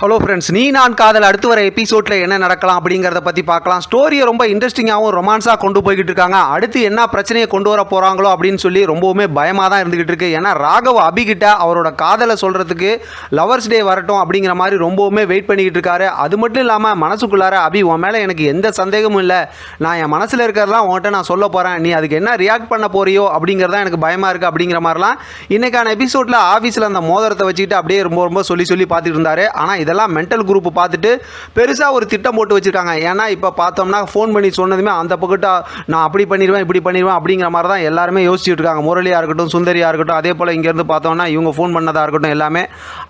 Hello friends நீ நான் காதல் அடுத்து வர எபிசோடில் என்ன நடக்கலாம் அப்படிங்கிறத பற்றி பார்க்கலாம். ஸ்டோரியை ரொம்ப இன்ட்ரெஸ்டிங்காகவும் ரொமான்ஸாக கொண்டு போய்கிட்டு இருக்காங்க. அடுத்து என்ன பிரச்சனையை கொண்டு வர போகிறாங்களோ அப்படின்னு சொல்லி ரொம்பவுமே பயமாக தான் இருந்துகிட்டு இருக்கு. ஏன்னா ராகவ் அபிகிட்ட அவரோட காதலை சொல்கிறதுக்கு லவர்ஸ் டே வரட்டும் அப்படிங்கிற மாதிரி ரொம்பவுமே வெயிட் பண்ணிக்கிட்டு இருக்காரு. அது மட்டும் இல்லாமல் மனசுக்குள்ளார அபி உன் மேலே எனக்கு எந்த சந்தேகமும் இல்லை. நான் என் மனசில் இருக்கிறதெல்லாம் உன்கிட்ட நான் சொல்ல போகிறேன் நீ அதுக்கு என்ன ரியாக்ட் பண்ண போறியோ அப்படிங்கிறதா எனக்கு பயமாக இருக்குது அப்படிங்கிற மாதிரிலாம் இன்றைக்கான எபிசோடில் ஆஃபீஸில் அந்த மோதிரத்தை வச்சுக்கிட்டு அப்படியே ரொம்ப ரொம்ப சொல்லி சொல்லி பார்த்துட்டு இருந்தாரு. ஆனால் இதெல்லாம் மென்டல் குரூப் பார்த்துட்டு பெருசாக ஒரு திட்டம் போட்டு வச்சுருக்காங்க. ஏன்னா இப்போ பார்த்தோம்னா ஃபோன் பண்ணி சொன்னதுமே அந்த பக்கத்தா நான் அப்படி பண்ணிடுவேன் இப்படி பண்ணிடுவேன் அப்படிங்கிற மாதிரி தான் எல்லாருமே யோசிச்சுட்டு இருக்காங்க. முரளியாக இருக்கட்டும் சுந்தரியாக இருக்கட்டும் அதே போல் இங்கேருந்து பார்த்தோம்னா இவங்க ஃபோன் பண்ணதாக இருக்கட்டும் எல்லாமே.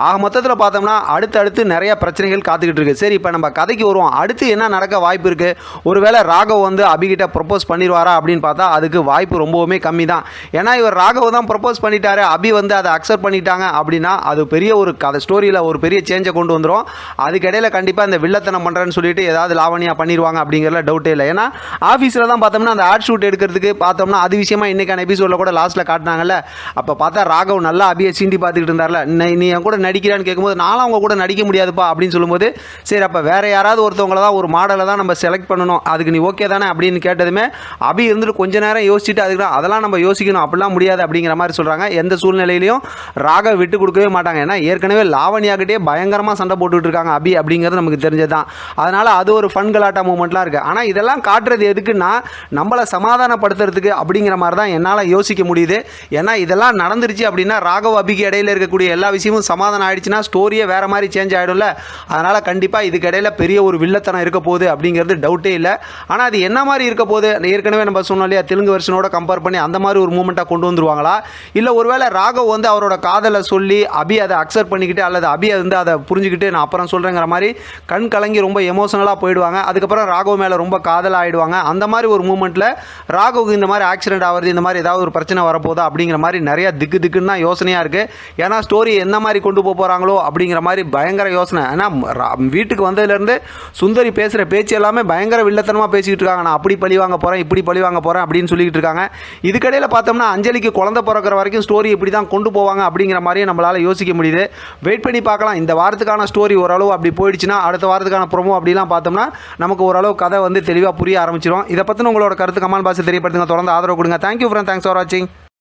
ஆக மொத்தத்தில் பார்த்தோம்னா அடுத்தடுத்து நிறைய பிரச்சனைகள் காத்துக்கிட்டு இருக்குது சரி இப்போ நம்ம கதைக்கு வருவோம். அடுத்து என்ன நடக்க வாய்ப்பு இருக்குது ஒருவேளை ராகவ் வந்து அபிகிட்ட ப்ரப்போஸ் பண்ணிடுவாரா அப்படின்னு பார்த்தா அதுக்கு வாய்ப்பு ரொம்பவுமே கம்மி தான் ஏன்னா இவர் ராகவ் தான் ப்ரப்போஸ் பண்ணிட்டாரு. அபி வந்து அதை அக்செப்ட் பண்ணிட்டாங்க அப்படின்னா அது பெரிய ஒரு கதை ஸ்டோரியில் ஒரு பெரிய சேஞ்சை கொண்டு வந்துடும் அதுக்கிடையில் கண்டிப்பாக இந்த வில்லத்தனம் பண்ணுறேன்னு சொல்லிட்டு ஏதாவது லாவணியாக பண்ணிடுவாங்க அப்படிங்கிறதுல டவுட்டே இல்லை. ஏன்னா ஆஃபீஸில் தான் பார்த்தோம்னா அந்த ஆர்ட் ஷூட் எடுக்கிறதுக்கு பார்த்தோம்னா அது விஷயமா இன்றைக்கான எபிசோடில் கூட லாஸ்ட்டில் காட்டினாங்கல்ல. அப்போ பார்த்தா ராகவ் நல்லா அபியை சீண்டி பார்த்துக்கிட்டு இருந்தார்ல. நீ- நீ என் கூட நடிக்கிறான்னு கேட்கும்போது நானும் அவங்க கூட நடிக்க முடியாதுப்பா அப்படின்னு சொல்லும்போது சரி அப்போ வேறு யாராவது ஒருத்தவங்கள தான் ஒரு மாடலை தான் நம்ம செலக்ட் பண்ணணும். அதுக்கு நீ ஓகே தானே அப்படின்னு கேட்டதுமே அபி இருந்துட்டு கொஞ்ச நேரம் யோசிச்சுட்டு அதுக்கு அதெல்லாம் நம்ம யோசிக்கணும். அப்படிலாம் முடியாது அப்படிங்கிற மாதிரி சொல்கிறாங்க எந்த சூழ்நிலையிலையும் ராக விட்டு கொடுக்கவே மாட்டாங்க. ஏன்னா ஏற்கனவே லாவணியாகிட்டே பயங்கரமாக சண்டை போட்டுட்டு இருக்காங்க அபி அப்படிங்கிறது நமக்கு தெரிஞ்சது தான் அதனால் அது ஒரு ஃபன் கலாட்டா மூமெண்ட்லாம் இருக்குது ஆனால் இதெல்லாம் காட்டுறது எதுக்குன்னா நம்மளை சமாதானப்படுத்துறதுக்கு அப்படிங்கிற மாதிரி தான் என்னால் யோசிக்க முடியுது. ஏன்னா இதெல்லாம் நடந்துருச்சு அப்படின்னா ராகவ் அபிக்கு இடையில இருக்கக்கூடிய எல்லா விஷயமும் சமாதானம் ஆயிடுச்சுன்னா ஸ்டோரியே வேற மாதிரி சேஞ்ச் ஆகிடும்ல அதனால் கண்டிப்பாக இதுக்கு இடையில பெரிய ஒரு வில்லத்தனம் இருக்க போகுது அப்படிங்கிறது டவுட்டே இல்லை. ஆனால் அது என்ன மாதிரி இருக்க போகுது? ஏற்கனவே நம்ம சொன்னோம் இல்லையா தெலுங்கு வெர்ஷனோட கம்பேர் பண்ணி அந்த மாதிரி ஒரு மூமெண்ட்டாக கொண்டு வந்துருவாங்களா? இல்லை ஒருவேளை ராகவ் வந்து அவரோட காதலை சொல்லி அபி அதை அக்செப்ட் பண்ணிக்கிட்டு அல்லது அபி வந்து அதை புரிஞ்சுக்கிட்டு நான் அப்புறம் சொல்கிறேங்கிற மாதிரி கண் கலங்கி ரொம்ப எமோஷனலாக போயிடுவாங்க. அதுக்கப்புறம் ராகவ் மேலே ரொம்ப காதல் ஆயிடுவாங்க. அந்த மாதிரி ஒரு மூமெண்ட்டில் ராகவுக்கு இந்த மாதிரி ஆக்சிடென்ட் ஆகிறது இந்த மாதிரி ஏதாவது ஒரு பிரச்சனை வரப்போதா அப்படிங்கிற மாதிரி நிறைய திக்கு திக்குன்னு தான் யோசனையாக இருக்குது ஏன்னா ஸ்டோரி எந்த மாதிரி கொண்டு போக போகிறாங்களோ அப்படிங்கிற மாதிரி பயங்கர யோசனை. ஏன்னா வீட்டுக்கு வந்ததுலேருந்து சுந்தரி பேசுகிற பேச்சு எல்லாமே பயங்கர வில்லத்தனமாக பேசிக்கிட்டு இருக்காங்க. நான் அப்படி பழி வாங்க போகிறேன் இப்படி பழி வாங்க போகிறேன் அப்படின்னு சொல்லிக்கிட்டு இருக்காங்க. இதுக்கடையில் பார்த்தோம்னா அஞ்சலிக்கு குழந்தை பிறக்கிற வரைக்கும் ஸ்டோரி இப்படி தான் கொண்டு போவாங்க அப்படிங்கிற மாதிரியும் நம்மளால் யோசிக்க முடியுது. வெயிட் பண்ணி பார்க்கலாம். இந்த வாரத்துக்கான ஸ்டோரி ஓரளவு அப்படி போயிடுச்சுன்னா அடுத்த வாரத்துக்கான ப்ரோமோ அப்படிலாம் பார்த்தோம்னா நமக்கு ஓரளவு கதை வந்து தெளிவாக புரிய ஆரம்பிச்சிடும் இதை பற்றின உங்களோட கருத்து கமெண்ட் பாக்ஸில் தெரியப்படுத்துங்க. தொடர்ந்து ஆதரவு கொடுங்க. தேங்க்யூ ஃப்ரெண்ட் தேங்க்ஸ் ஃபார் வாட்சிங்